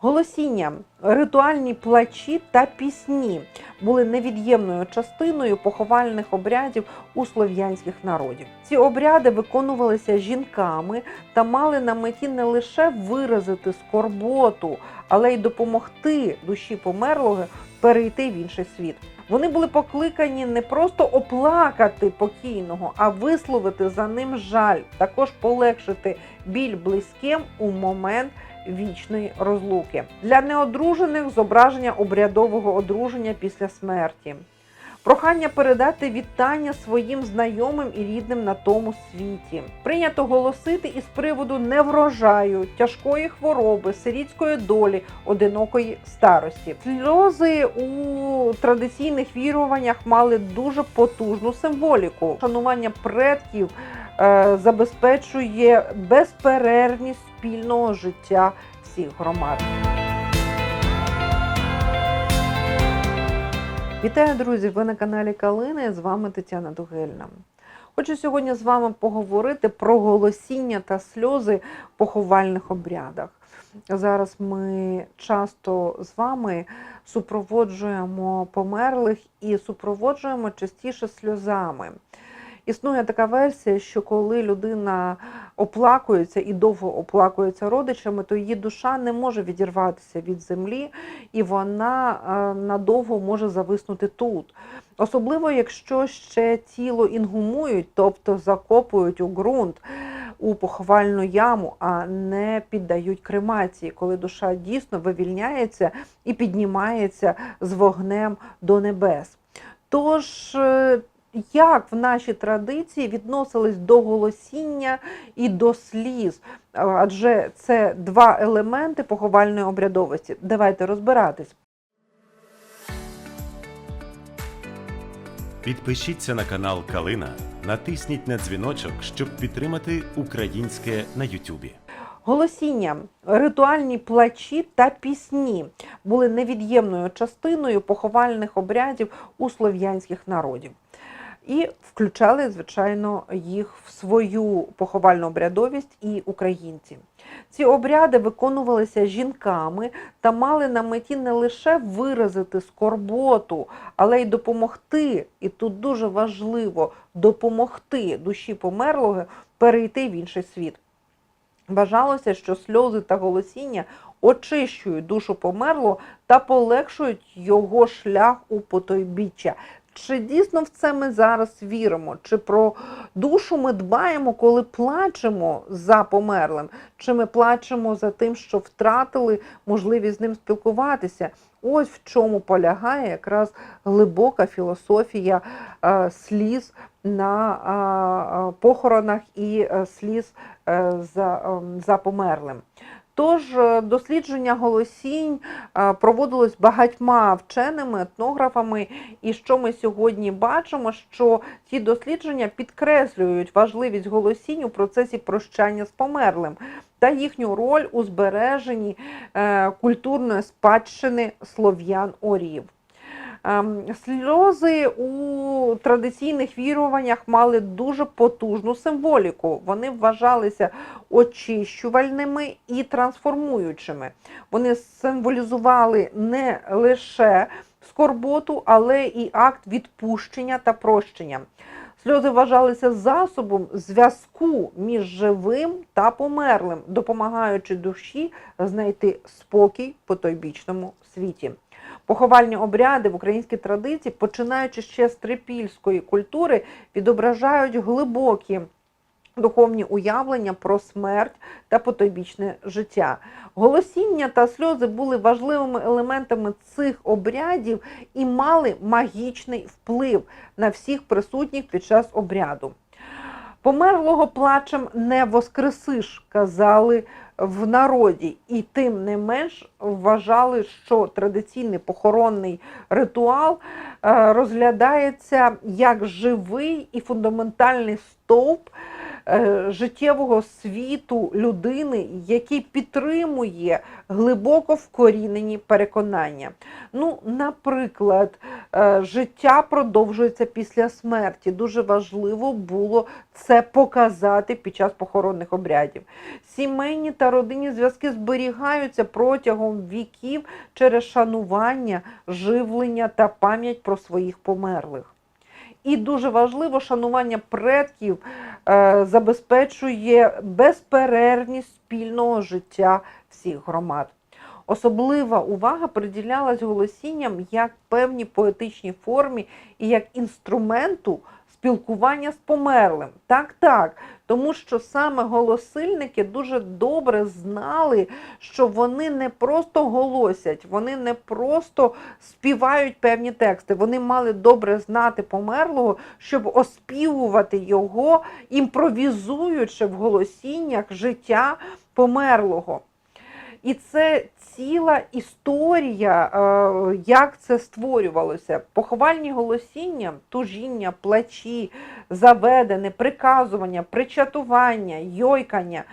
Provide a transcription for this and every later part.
Голосіння, ритуальні плачі та пісні були невід'ємною частиною поховальних обрядів у слов'янських народів. Ці обряди виконувалися жінками та мали на меті не лише виразити скорботу, але й допомогти душі померлого перейти в інший світ. Вони були покликані не просто оплакати покійного, а висловити за ним жаль, також полегшити біль близьким у момент вічної розлуки. Для неодружених зображення обрядового одруження після смерті. Прохання передати вітання своїм знайомим і рідним на тому світі. Прийнято голосити із приводу неврожаю, тяжкої хвороби, сирітської долі, одинокої старості. Сльози у традиційних віруваннях мали дуже потужну символіку. Шанування предків е, забезпечує безперервність спільного життя всіх громад. Вітаю, друзі! Ви на каналі Калина. З вами Тетяна Дугельна. Хочу сьогодні з вами поговорити про голосіння та сльози в поховальних обрядах. Зараз ми часто з вами супроводжуємо померлих і супроводжуємо частіше сльозами. Існує така версія, що коли людина оплакується і довго оплакується родичами, то її душа не може відірватися від землі, і вона е, надовго може зависнути тут. Особливо, якщо ще тіло інгумують, тобто закопують у ґрунт, у поховальну яму, а не піддають кремації, коли душа дійсно вивільняється і піднімається з вогнем до небес. Тож, е, як в нашій традиції відносились до голосіння і до сліз? Адже це два елементи поховальної обрядовості. Давайте розбиратись. Підпишіться на канал Калина, натисніть на дзвіночок, щоб підтримати українське на Ютубі. Голосіння, ритуальні плачі та пісні були невід'ємною частиною поховальних обрядів у слов'янських народів. І включали, звичайно, їх в свою поховальну обрядовість і українці. Ці обряди виконувалися жінками та мали на меті не лише виразити скорботу, але й допомогти, і тут дуже важливо допомогти душі померлого перейти в інший світ. Вважалося, що сльози та голосіння очищують душу померлого та полегшують його шлях у потойбіччя. Чи дійсно в це ми зараз віримо? Чи про душу ми дбаємо, коли плачемо за померлим? Чи ми плачемо за тим, що втратили можливість з ним спілкуватися? Ось в чому полягає якраз глибока філософія е, сліз на е, похоронах і е, сліз е, за, е, за померлим. Тож е, дослідження голосінь е, проводилось багатьма вченими, етнографами, і що ми сьогодні бачимо, що ці дослідження підкреслюють важливість голосінь у процесі прощання з померлим та їхню роль у збереженні е, культурної спадщини слов'ян орів. Ем, Сльози у традиційних віруваннях мали дуже потужну символіку. Вони вважалися очищувальними і трансформуючими. Вони символізували не лише скорботу, але і акт відпущення та прощення. Сльози вважалися засобом зв'язку між живим та померлим, допомагаючи душі знайти спокій по тойбічному світі. Поховальні обряди в українській традиції, починаючи ще з трипільської культури, відображають глибокі духовні уявлення про смерть та потойбічне життя. Голосіння та сльози були важливими елементами цих обрядів і мали магічний вплив на всіх присутніх під час обряду. Померлого плачем не воскресиш, казали в народі, і тим не менш вважали, що традиційний похоронний ритуал е, розглядається як живий і фундаментальний стовп життєвого світу людини, який підтримує глибоко вкорінені переконання. Ну, наприклад, е, життя продовжується після смерті. Дуже важливо було це показати під час похоронних обрядів. Сімейні та родинні зв'язки зберігаються протягом віків через шанування, живлення та пам'ять про своїх померлих. І дуже важливо, шанування предків е, забезпечує безперервність спільного життя всіх громад. Особлива увага приділялась голосінням як певній поетичній формі і як інструменту спілкування з померлим. Так, так, тому що саме голосильники дуже добре знали, що вони не просто голосять, вони не просто співають певні тексти. Вони мали добре знати померлого, щоб оспівувати його, імпровізуючи в голосіннях життя померлого. І це ціла історія, е, як це створювалося. Поховальні голосіння, тужіння, плачі, заведене, приказування, причатування, йойкання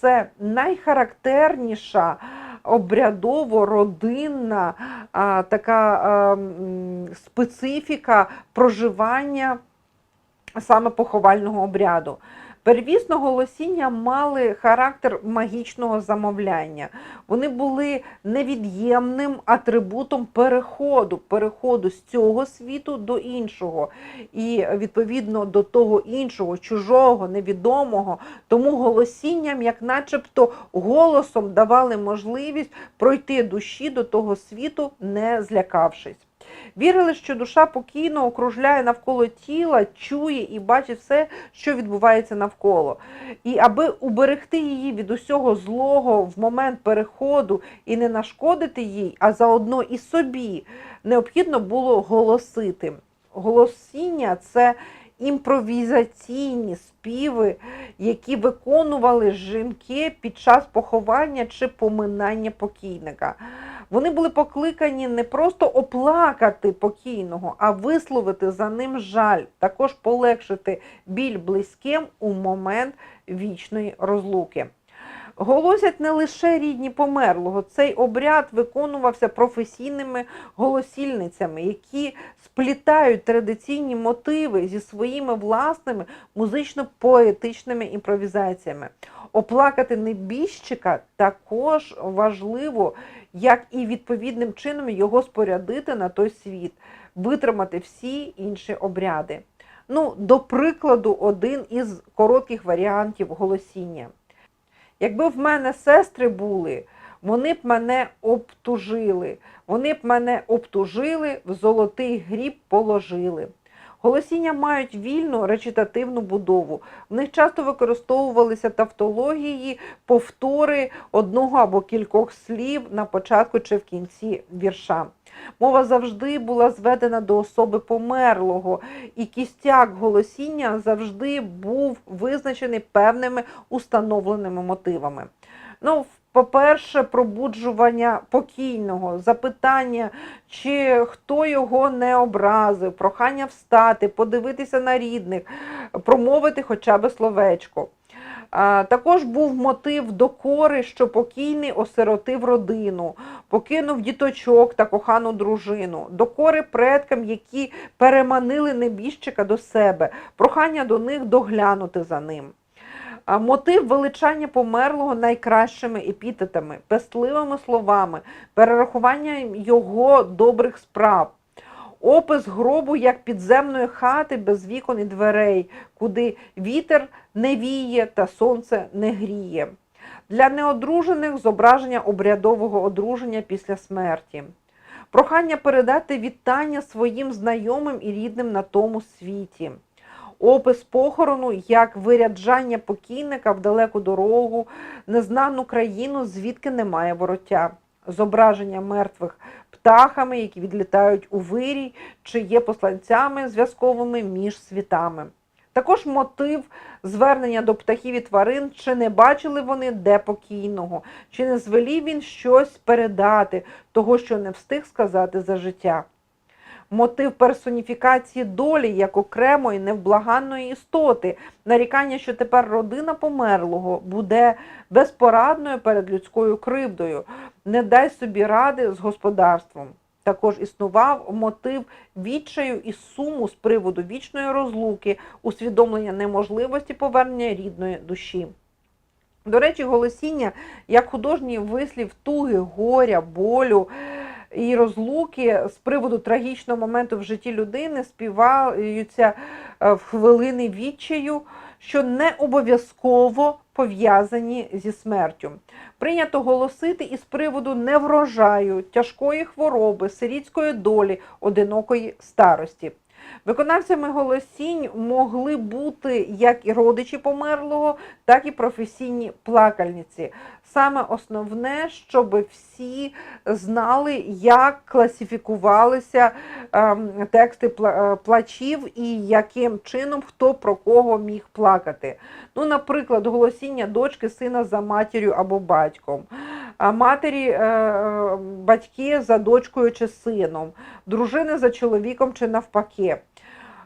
це найхарактерніша обрядово-родинна така специфіка проживання саме поховального обряду. Первісно голосіння мали характер магічного замовляння. Вони були невід'ємним атрибутом переходу, переходу з цього світу до іншого. І відповідно до того іншого, чужого, невідомого. Тому голосінням, як начебто, голосом давали можливість пройти душі до того світу, не злякавшись. Вірили, що душа покійно окружляє навколо тіла, чує і бачить все, що відбувається навколо. І аби уберегти її від усього злого в момент переходу і не нашкодити їй, а заодно і собі, необхідно було голосити. Голосіння це імпровізаційні співи, які виконували жінки під час поховання чи поминання покійника. Вони були покликані не просто оплакати покійного, а висловити за ним жаль, також полегшити біль близьким у момент вічної розлуки. Голосять не лише рідні померлого. Цей обряд виконувався професійними голосільницями, які сплітають традиційні мотиви зі своїми власними музично-поетичними імпровізаціями. Оплакати небіжчика також важливо, як і відповідним чином його спорядити на той світ, витримати всі інші обряди. Ну, до прикладу, один із коротких варіантів голосіння. Якби в мене сестри були, вони б мене обтужили, вони б мене обтужили, в золотий гріб положили. Голосіння мають вільну речитативну будову. В них часто використовувалися тавтології, повтори одного або кількох слів на початку чи в кінці вірша. Мова завжди була зведена до особи померлого, і кістяк голосіння завжди був визначений певними установленими мотивами. Ну, по-перше, пробуджування покійного, запитання, чи хто його не образив, прохання встати, подивитися на рідних, промовити хоча б словечко. Також був мотив докори, що покійний осиротив родину, покинув діточок та кохану дружину, докори предкам, які переманили небіжчика до себе, прохання до них доглянути за ним. Мотив величання померлого найкращими епітетами, пестливими словами, перерахування його добрих справ. Опис гробу як підземної хати без вікон і дверей, куди вітер не віє та сонце не гріє. Для неодружених зображення обрядового одруження після смерті. Прохання передати вітання своїм знайомим і рідним на тому світі. Опис похорону як виряджання покійника в далеку дорогу, незнану країну, звідки немає вороття. Зображення мертвих птахами, які відлітають у вирій, чи є посланцями зв'язковими між світами. Також мотив звернення до птахів і тварин, чи не бачили вони де покійного, чи не звелів він щось передати, того, що не встиг сказати за життя. Мотив персоніфікації долі як окремої невблаганної істоти, нарікання, що тепер родина померлого буде безпорадною перед людською кривдою, не дай собі ради з господарством. Також існував мотив відчаю і суму з приводу вічної розлуки, усвідомлення неможливості повернення рідної душі. До речі, голосіння як художній вислів туги, горя, болю і розлуки з приводу трагічного моменту в житті людини співаються е, в хвилини відчаю, що не обов'язково пов'язані зі смертю. Прийнято голосити із приводу неврожаю, тяжкої хвороби, сирітської долі, одинокої старості. Виконавцями голосінь могли бути як і родичі померлого, так і професійні плакальниці. Саме основне, щоб всі знали, як класифікувалися ем, тексти е, плачів і яким чином хто про кого міг плакати. Ну, наприклад, голосіння дочки сина за матір'ю або батьком. Матері е, е, батьки за дочкою чи сином, дружини за чоловіком чи навпаки.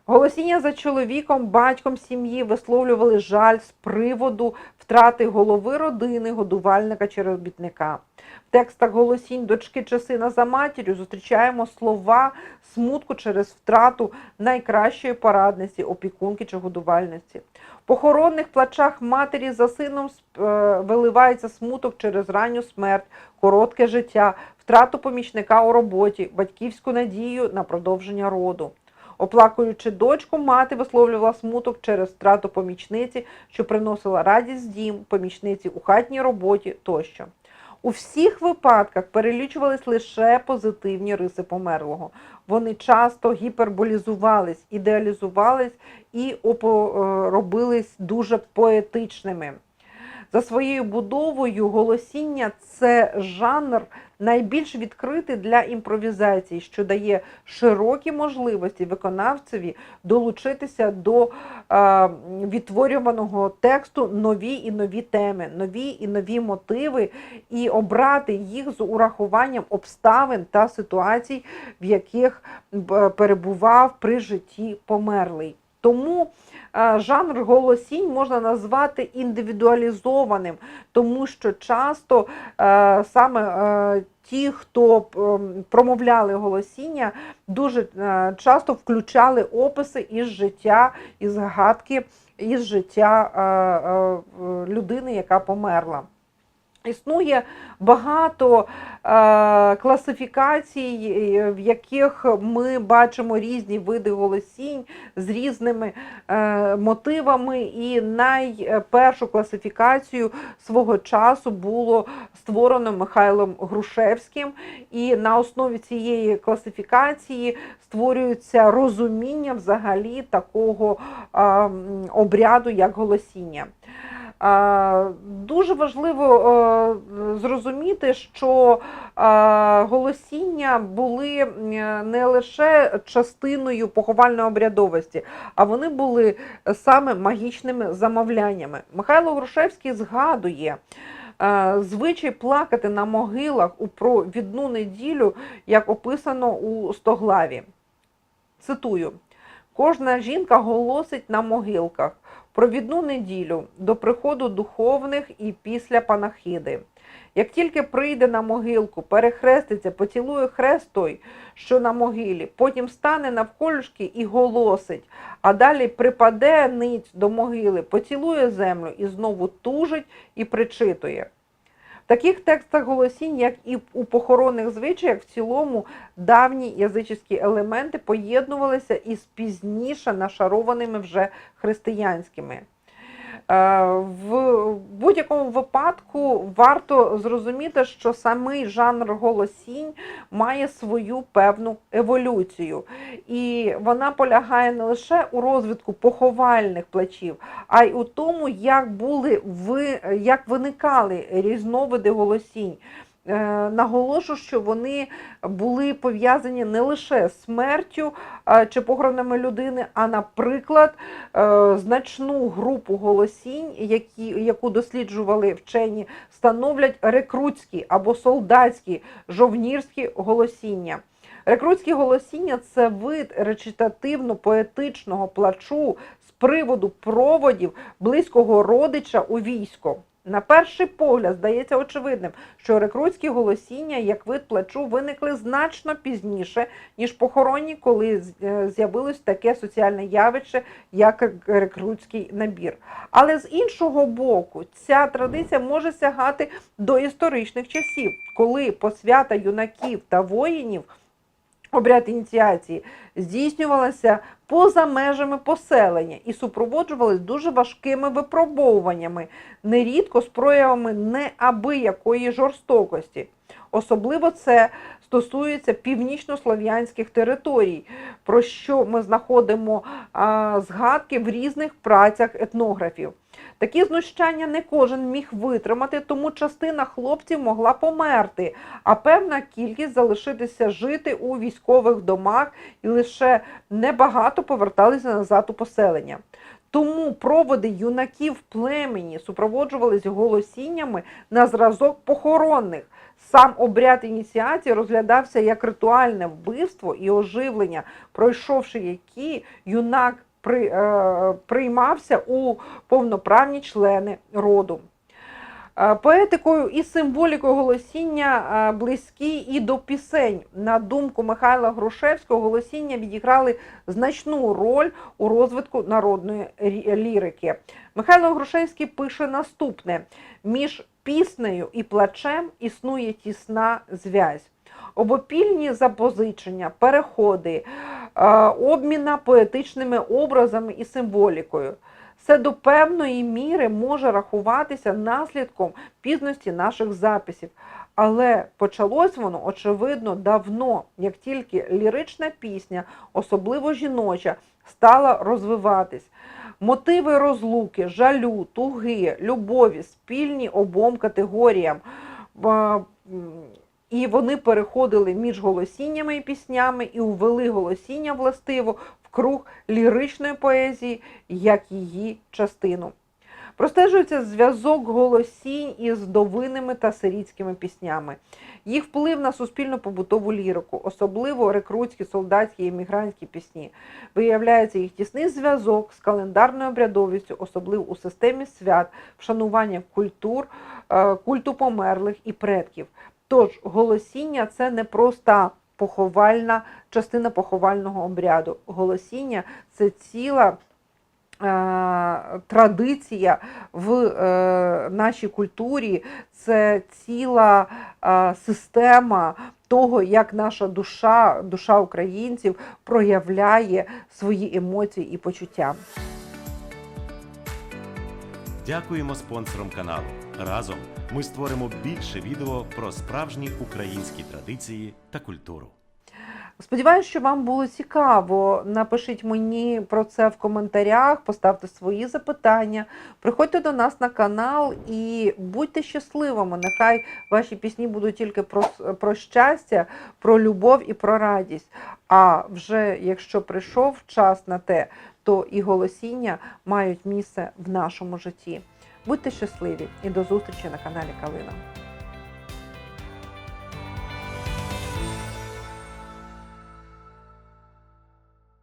Голосіння за чоловіком, батьком сім'ї висловлювали жаль з приводу втрати голови родини, годувальника чи робітника. В текстах голосінь дочки чи сина за матір'ю зустрічаємо слова смутку через втрату найкращої порадниці, опікунки чи годувальниці. Похоронних плачах матері за сином е, виливається смуток через ранню смерть, коротке життя, втрату помічника у роботі, батьківську надію на продовження роду. Оплакуючи дочку, мати висловлювала смуток через втрату помічниці, що приносила радість дім, помічниці у хатній роботі тощо. У всіх випадках перелічувались лише позитивні риси померлого. Вони часто гіперболізувались, ідеалізувались і е, робились дуже поетичними. За своєю будовою голосіння це жанр найбільш відкритий для імпровізації, що дає широкі можливості виконавцеві долучитися до е, відтворюваного тексту нові і нові теми, нові і нові мотиви, і обрати їх з урахуванням обставин та ситуацій, в яких б, перебував при житті померлий. Тому е, жанр голосінь можна назвати індивідуалізованим, тому що часто е, саме е, ті, хто промовляли голосіння, дуже часто включали описи із життя, із згадки із життя людини, яка померла. Існує багато е, класифікацій, в яких ми бачимо різні види голосінь з різними е, мотивами. І найпершу класифікацію свого часу було створено Михайлом Грушевським. І на основі цієї класифікації створюється розуміння взагалі такого е, обряду, як голосіння. Дуже важливо е, зрозуміти, що е, голосіння були не лише частиною поховальної обрядовості, а вони були саме магічними замовляннями. Михайло Грушевський згадує е, звичай плакати на могилах у провідну неділю, як описано у Стоглаві. Цитую: кожна жінка голосить на могилках провідну неділю до приходу духовних і після панахиди. Як тільки прийде на могилку, перехреститься, поцілує хрест той, що на могилі, потім стане навколішки і голосить, а далі припаде ниць до могили, поцілує землю і знову тужить і причитує. Таких текстах голосінь, як і у похоронних звичаях, в цілому давні язичні елементи поєднувалися із пізніше нашарованими вже християнськими. Е, В будь-якому випадку варто зрозуміти, що самий жанр голосінь має свою певну еволюцію, і вона полягає не лише у розвитку поховальних плачів, а й у тому, як були як виникали різновиди голосінь. Е, Наголошу, що вони були пов'язані не лише смертю е, чи похоронами людини, а, наприклад, е, значну групу голосінь, які, яку досліджували вчені, становлять рекрутські або солдатські жовнірські голосіння. Рекрутське голосіння це вид речитативно-поетичного плачу з приводу проводів близького родича у військо. На перший погляд здається очевидним, що рекрутські голосіння як вид плачу виникли значно пізніше, ніж похоронні, коли е, з'явилось таке соціальне явище, як рекрутський набір. Але з іншого боку, ця традиція може сягати до історичних часів, коли посвята юнаків та воїнів обряд ініціації здійснювалася поза межами поселення і супроводжувалась дуже важкими випробовуваннями, нерідко з проявами неабиякої жорстокості. Особливо це стосується північнослов'янських територій, про що ми знаходимо згадки в різних працях етнографів. Такі знущання не кожен міг витримати, тому частина хлопців могла померти, а певна кількість залишитися жити у військових домах і лише небагато поверталися назад у поселення. Тому проводи юнаків племені супроводжувалися голосіннями на зразок похоронних. Сам обряд ініціації розглядався як ритуальне вбивство і оживлення, пройшовши які юнак при, е, приймався у повноправні члени роду. Е, Поетикою і символікою голосіння е, близькі і до пісень. На думку Михайла Грушевського, голосіння відіграли значну роль у розвитку народної лірики. Михайло Грушевський пише наступне: між піснею і плачем існує тісна зв'язь. Обопільні запозичення, переходи, обміна поетичними образами і символікою. Це до певної міри може рахуватися наслідком пізності наших записів. Але почалось воно, очевидно, давно, як тільки лірична пісня, особливо жіноча, стала розвиватись. Мотиви розлуки, жалю, туги, любові, спільні обом категоріям. І вони переходили між голосіннями і піснями і увели голосіння властиво в круг ліричної поезії як її частину. Простежується зв'язок голосінь із довинними та сирітськими піснями. Їх вплив на суспільно-побутову лірику, особливо рекрутські, солдатські і емігрантські пісні. Виявляється їх тісний зв'язок з календарною обрядовістю, особливо у системі свят, вшанування культур, е, культу померлих і предків. Тож голосіння це не просто поховальна частина поховального обряду. Голосіння це ціла е, традиція в е, нашій культурі, це ціла е, система того, як наша душа, душа українців проявляє свої емоції і почуття. Дякуємо спонсорам каналу. Разом ми створимо більше відео про справжні українські традиції та культуру. Сподіваюсь, що вам було цікаво. Напишіть мені про це в коментарях, поставте свої запитання. Приходьте до нас на канал і будьте щасливими. Нехай ваші пісні будуть тільки про, про щастя, про любов і про радість. А вже якщо прийшов час на те, то і голосіння мають місце в нашому житті. Будьте щасливі і до зустрічі на каналі Калина.